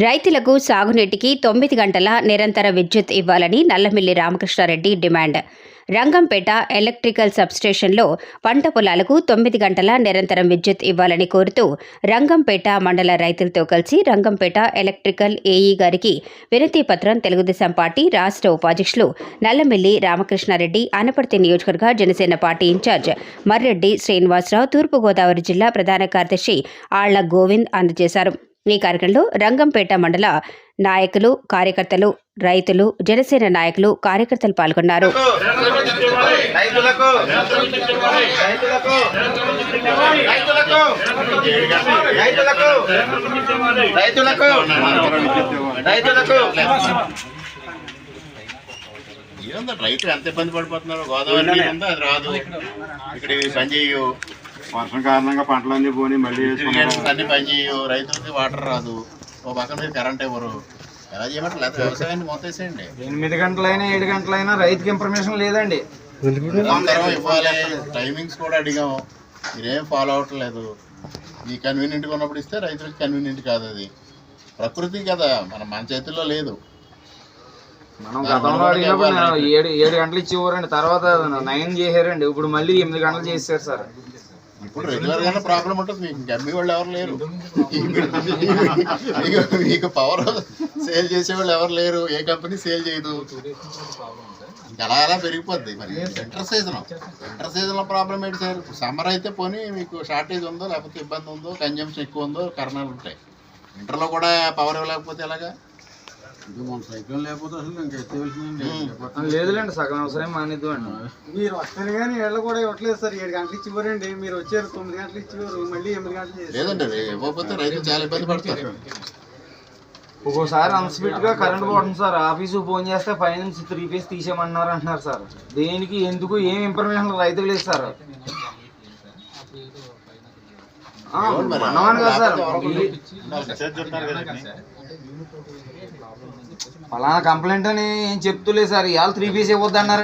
రైతులకు సాగునీటికి తొమ్మిది గంటల నిరంతర విద్యుత్ ఇవ్వాలని నల్లమిల్లి రామకృష్ణారెడ్డి డిమాండ్. రంగంపేట ఎలక్ట్రికల్ సబ్స్టేషన్లో పంట పొలాలకు తొమ్మిది గంటల నిరంతరం విద్యుత్ ఇవ్వాలని కోరుతూ రంగంపేట మండల రైతులతో కలిసి రంగంపేట ఎలక్ట్రికల్ ఏఈ గారికి వినతి పత్రం తెలుగుదేశం పార్టీ రాష్ట్ర ఉపాధ్యక్షులు నల్లమిల్లి రామకృష్ణారెడ్డి అనపర్తి నియోజకవర్గ Janasena party in charge Marreddy Srinivasa Rao Thoorpu Godavari జిల్లా ప్రధాన కార్యదర్శి ఆళ్ళ గోవింద్ అందజేశారు. ఈ కార్యక్రమంలో రంగంపేట మండల నాయకులు కార్యకర్తలు రైతులు జనసేన నాయకులు కార్యకర్తలు పాల్గొన్నారు. రైతులకు రైతులకు రైతులకు రైతులకు రైతులకు రైతులకు. ఏందో రైతులు ఎంత ఇబ్బంది పడిపోతున్నారు గోదావరి రాదు. ఇక్కడ ఇవి పని చేయు వర్షం కారణంగా పంటలన్నీ పోని మళ్ళీ అన్ని పని రైతులకి వాటర్ రాదు ఓ పక్కన మీద కరెంట్ ఇవ్వరు. ఎలా చేయమంటారు? లేకపోతే వ్యవసాయాన్ని మొత్తేసేయండి ఎనిమిది గంటలైనా ఏడు గంటలైనా రైతుకి ఇన్ఫర్మేషన్ లేదండి. ఇవ్వాలి టైమింగ్స్ కూడా అడిగాము మీరేం ఫాలో అవ్వట్లేదు ఈ కన్వీనియంట్గా ఉన్నప్పుడు ఇస్తే రైతులకి కన్వీనియంట్ కాదు అది. ప్రకృతి కదా మన మన చేతుల్లో లేదు. మనం గతంలో అడిగినప్పుడు నేను ఏడు ఏడు గంటలు ఇచ్చేవారండి. తర్వాత నైన్ చేశారండి. ఇప్పుడు మళ్ళీ ఎనిమిది గంటలు చేశారు సార్. ఇప్పుడు రెగ్యులర్ గానే ప్రాబ్లం ఉంటుంది. మీకు గమ్మి వాళ్ళు ఎవరు లేరు. మీకు పవర్ సేల్ చేసే వాళ్ళు ఎవరు లేరు. ఏ కంపెనీ సేల్ చేయదు. అలా అలా పెరిగిపోద్ది. మరి వింటర్ సీజన్ వింటర్ సీజన్లో ప్రాబ్లం ఏంటి సార్ సమ్మర్ అయితే పోనీ మీకు షార్టేజ్ ఉందో లేకపోతే ఇబ్బంది ఉందో కన్జంప్షన్ ఎక్కువ ఉందో కారణాలు ఉంటాయి. Winter లో కూడా పవర్ ఇవ్వలేకపోతే ఎలాగా? లేదులేండి సగం అవసరం మానేద్దు అండి. మీరు వస్తారు కానీ ఏళ్ళు కూడా ఇవ్వట్లేదు సార్. ఏడు గంటలు ఇచ్చివ్వరండి. మీరు వచ్చారు తొమ్మిది గంటలు ఇచ్చివ్వరు మళ్ళీ ఎనిమిది గంటలు లేదండి ఇవ్వకపోతే రైతులు చాలా ఇబ్బంది పడతారు. ఒక్కోసారి అన్స్పీడ్గా కరెంట్ పోతుంది సార్. ఆఫీసు ఫోన్ చేస్తే ఫైవ్ నుంచి త్రీ పీస్ తీసేయమన్నారు అంటున్నారు సార్. దేనికి ఎందుకు ఏం ఇన్ఫర్మేషన్ రైతులు లేదు సార్. మనమని కదా సార్? ఫలానా కంప్లైంట్ అని ఏం చెప్తులే సార్. ఇవాళ త్రీ పీస్ ఇవ్వద్దన్నారు.